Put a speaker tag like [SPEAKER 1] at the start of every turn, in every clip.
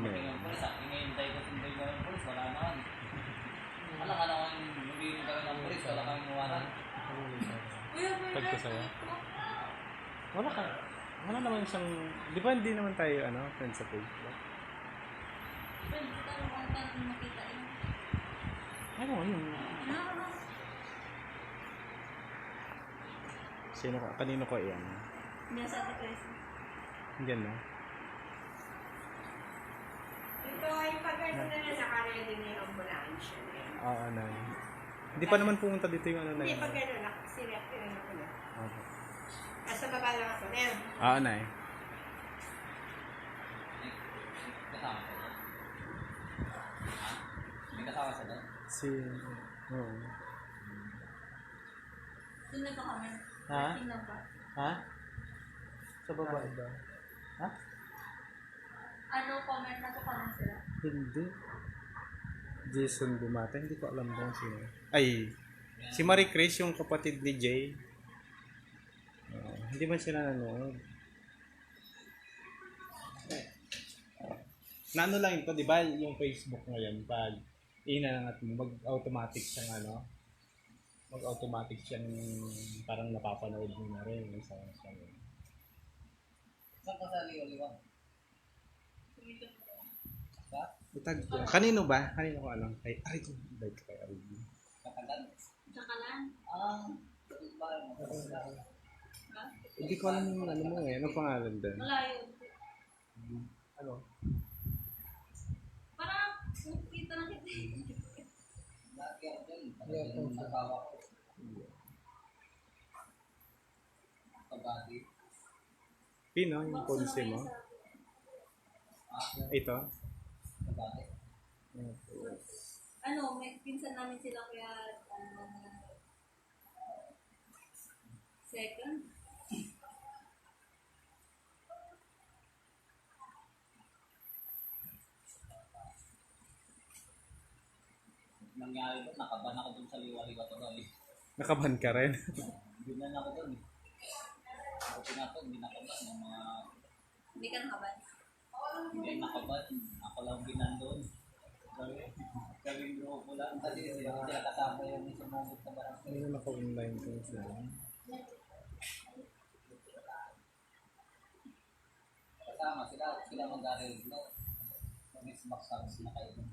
[SPEAKER 1] Ano
[SPEAKER 2] dumating
[SPEAKER 1] yun?
[SPEAKER 2] yung polis, ah, hinihintay ko sunday ko yung polis, wala naman. Wala ka naman, humihin kami ng polis, wala kami mawalan.
[SPEAKER 1] Tag ko sa'yo. Wala ka. Wala naman siyang... Di ba hindi naman tayo, ano, friends sa Facebook? Ano, yun. Sino ka? Kanino ko yan? Diyan na.
[SPEAKER 3] Ito ay pag ano na na nakaredy na yung ambulansya na yun.
[SPEAKER 1] Oo, na. Hindi pa naman pumunta dito yung ano na
[SPEAKER 3] Hindi,
[SPEAKER 1] yun.
[SPEAKER 3] pag ano na, sirap yun ako na.
[SPEAKER 1] Okay.
[SPEAKER 3] Nasa baba lang ako na yun.
[SPEAKER 1] Oo, na eh.
[SPEAKER 2] Kasama ka doon? Ha? May kasama sa doon?
[SPEAKER 1] Si... Oo.
[SPEAKER 4] Doon nagka-comment.
[SPEAKER 1] Ha?
[SPEAKER 4] Tingnan ba?
[SPEAKER 1] Ha? Sa baba ba? Ha?
[SPEAKER 4] Ano comment na to comment sila?
[SPEAKER 1] Hindi. Jason Bumata, hindi ko alam kung sino. Ay, si Marie Chris, yung kapatid ni Jay. Oo, hindi man sila nanonood. Na ano lang ito, di ba? Yung Facebook ngayon, pag inangat mo, mag-automatic siyang ano, mag-automatic siyang parang napapanood mo na rin. Yung sa, sa,
[SPEAKER 2] Saan ka sa liwa-liwa? Sa?
[SPEAKER 1] Itag ko. Kanino ba? Kanino ko alam? Kay, aray ko, bait ko kay Arvin.
[SPEAKER 2] Katagan?
[SPEAKER 4] Tsaka lang.
[SPEAKER 2] Ah?
[SPEAKER 1] Hindi ko alam yung ano mo eh. Ano pangalan doon?
[SPEAKER 4] Malayo.
[SPEAKER 1] Ano?
[SPEAKER 4] Parang kita lang kita.
[SPEAKER 2] Lagi ako dyan. Pagdating ng asawa ko. Pagdati.
[SPEAKER 1] Pino, yung policy mo? Ito?
[SPEAKER 4] Ano, may pinsan namin sila kaya ano, second.
[SPEAKER 2] Nangyari doon, nakaban ako doon sa liwa-liwa to doon.
[SPEAKER 1] Nakaban ka rin.
[SPEAKER 2] Binan ako doon. eh. Ako pinatod, hindi nakaban. Yung mga
[SPEAKER 4] Hindi ka nakaban.
[SPEAKER 2] Hindi nakaban. Ako lang binan doon. Kami, kaming grupo lang. Kasi sila sila kasama yung sumugot sa barangay.
[SPEAKER 1] Ano naka-online ko sila?
[SPEAKER 2] Kasama sila, sila box house na kayo.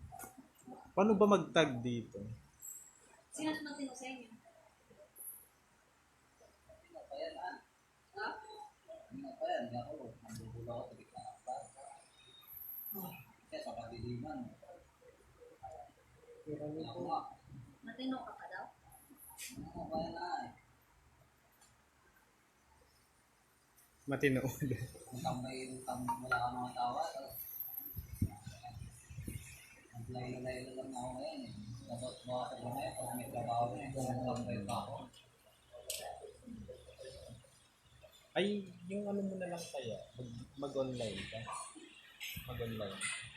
[SPEAKER 1] Paano ba mag-tag dito?
[SPEAKER 4] Sino mas matino sa inyo?
[SPEAKER 2] Hindi pa yan, ah.
[SPEAKER 4] Ha?
[SPEAKER 2] Hindi pa yan, hindi ako. Nandubula ako sa bigla pa. Kaya sa kadiliman. Ako nga.
[SPEAKER 4] Matino ka pa daw?
[SPEAKER 1] Matino.
[SPEAKER 2] Tambay, tam, wala ka mga tawa. Naglayo-layo lang ako ngayon eh. Dapat mga sa mga pag may trabaho na eh. Kung tambay pa ako.
[SPEAKER 1] Ay, yung ano mo na lang kaya? Mag- Mag-online ka? Mag-online.